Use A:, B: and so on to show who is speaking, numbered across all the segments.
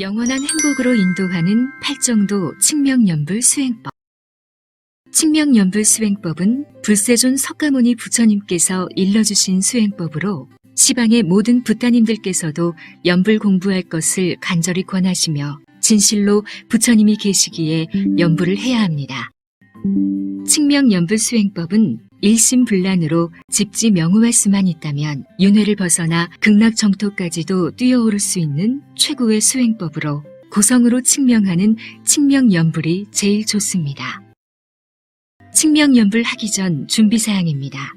A: 영원한 행복으로 인도하는 팔정도 칙명연불 수행법. 칙명연불 수행법은 불세존 석가모니 부처님께서 일러주신 수행법으로 시방의 모든 부따님들께서도 연불 공부할 것을 간절히 권하시며 진실로 부처님이 계시기에 연불을 해야 합니다. 칙명연불 수행법은 일심불란으로 집지 명호할 수만 있다면 윤회를 벗어나 극락 정토까지도 뛰어오를 수 있는 최고의 수행법으로 고성으로 칙명하는 칙명연불이 제일 좋습니다. 칙명연불 하기 전 준비사항입니다.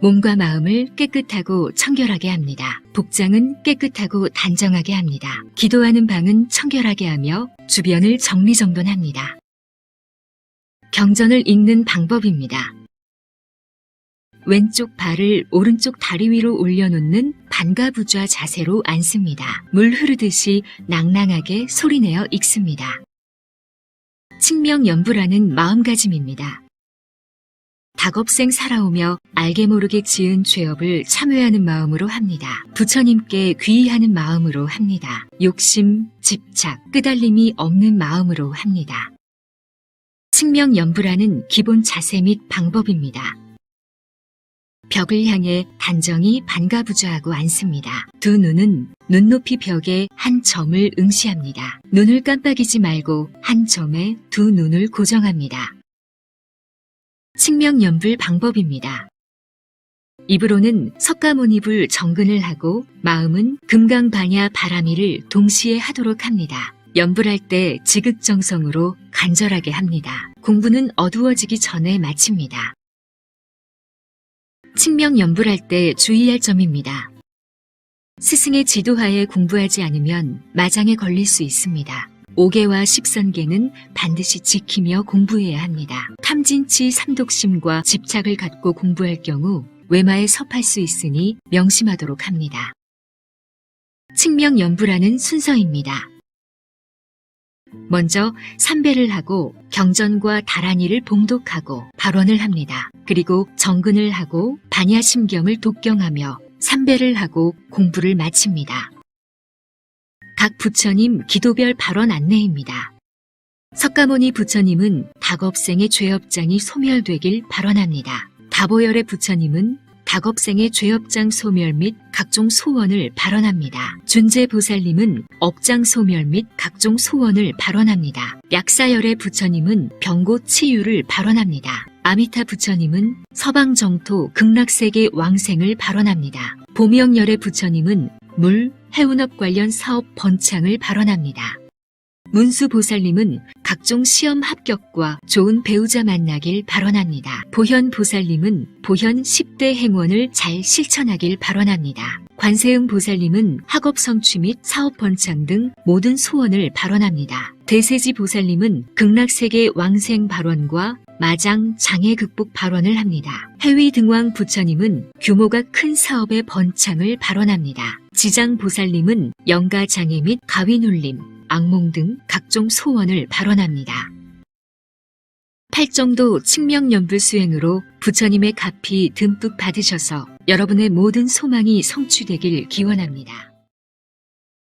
A: 몸과 마음을 깨끗하고 청결하게 합니다. 복장은 깨끗하고 단정하게 합니다. 기도하는 방은 청결하게 하며 주변을 정리정돈합니다. 경전을 읽는 방법입니다. 왼쪽 발을 오른쪽 다리 위로 올려놓는 반가부좌 자세로 앉습니다. 물 흐르듯이 낭낭하게 소리내어 읽습니다. 칙명연부라는 마음가짐입니다. 닭업생 살아오며 알게 모르게 지은 죄업을 참회하는 마음으로 합니다. 부처님께 귀의하는 마음으로 합니다. 욕심, 집착, 끄달림이 없는 마음으로 합니다. 칙명연부라는 기본 자세 및 방법입니다. 벽을 향해 단정히 반가부좌하고 앉습니다. 두 눈은 눈높이 벽에 한 점을 응시합니다. 눈을 깜빡이지 말고 한 점에 두 눈을 고정합니다. 칙명연불 방법입니다. 입으로는 석가모니불 정근을 하고 마음은 금강반야 바라미를 동시에 하도록 합니다. 연불할 때 지극정성으로 간절하게 합니다. 공부는 어두워지기 전에 마칩니다. 칙명 연불할 때 주의할 점입니다. 스승의 지도하에 공부하지 않으면 마장에 걸릴 수 있습니다. 5개와 10선계는 반드시 지키며 공부해야 합니다. 탐진치 삼독심과 집착을 갖고 공부할 경우 외마에 섭할 수 있으니 명심하도록 합니다. 칙명 연불하는 순서입니다. 먼저 삼배를 하고 경전과 다란이를 봉독하고 발언을 합니다. 그리고 정근을 하고 반야심경을 독경하며 삼배를 하고 공부를 마칩니다. 각 부처님 기도별 발언 안내입니다. 석가모니 부처님은 닭업생의 죄업장이 소멸되길 발언합니다. 다보열의 부처님은 닭업생의 죄업장 소멸 및 각종 소원을 발언합니다. 준재보살님은 업장 소멸 및 각종 소원을 발언합니다. 약사열의 부처님은 병고 치유를 발언합니다. 아미타 부처님은 서방 정토 극락세계 왕생을 발언합니다. 보명열의 부처님은 물, 해운업 관련 사업 번창을 발언합니다. 문수보살님은 각종 시험 합격과 좋은 배우자 만나길 발언합니다. 보현보살님은 보현 10대 행원을 잘 실천하길 발언합니다. 관세음 보살님은 학업 성취 및 사업 번창 등 모든 소원을 발언합니다. 대세지 보살님은 극락세계 왕생 발언과 마장 장애 극복 발언을 합니다. 해위 등왕 부처님은 규모가 큰 사업의 번창을 발언합니다. 지장 보살님은 영가 장애 및 가위 눌림, 악몽 등 각종 소원을 발언합니다. 팔정도 칙명연불 수행으로 부처님의 값이 듬뿍 받으셔서 여러분의 모든 소망이 성취되길 기원합니다.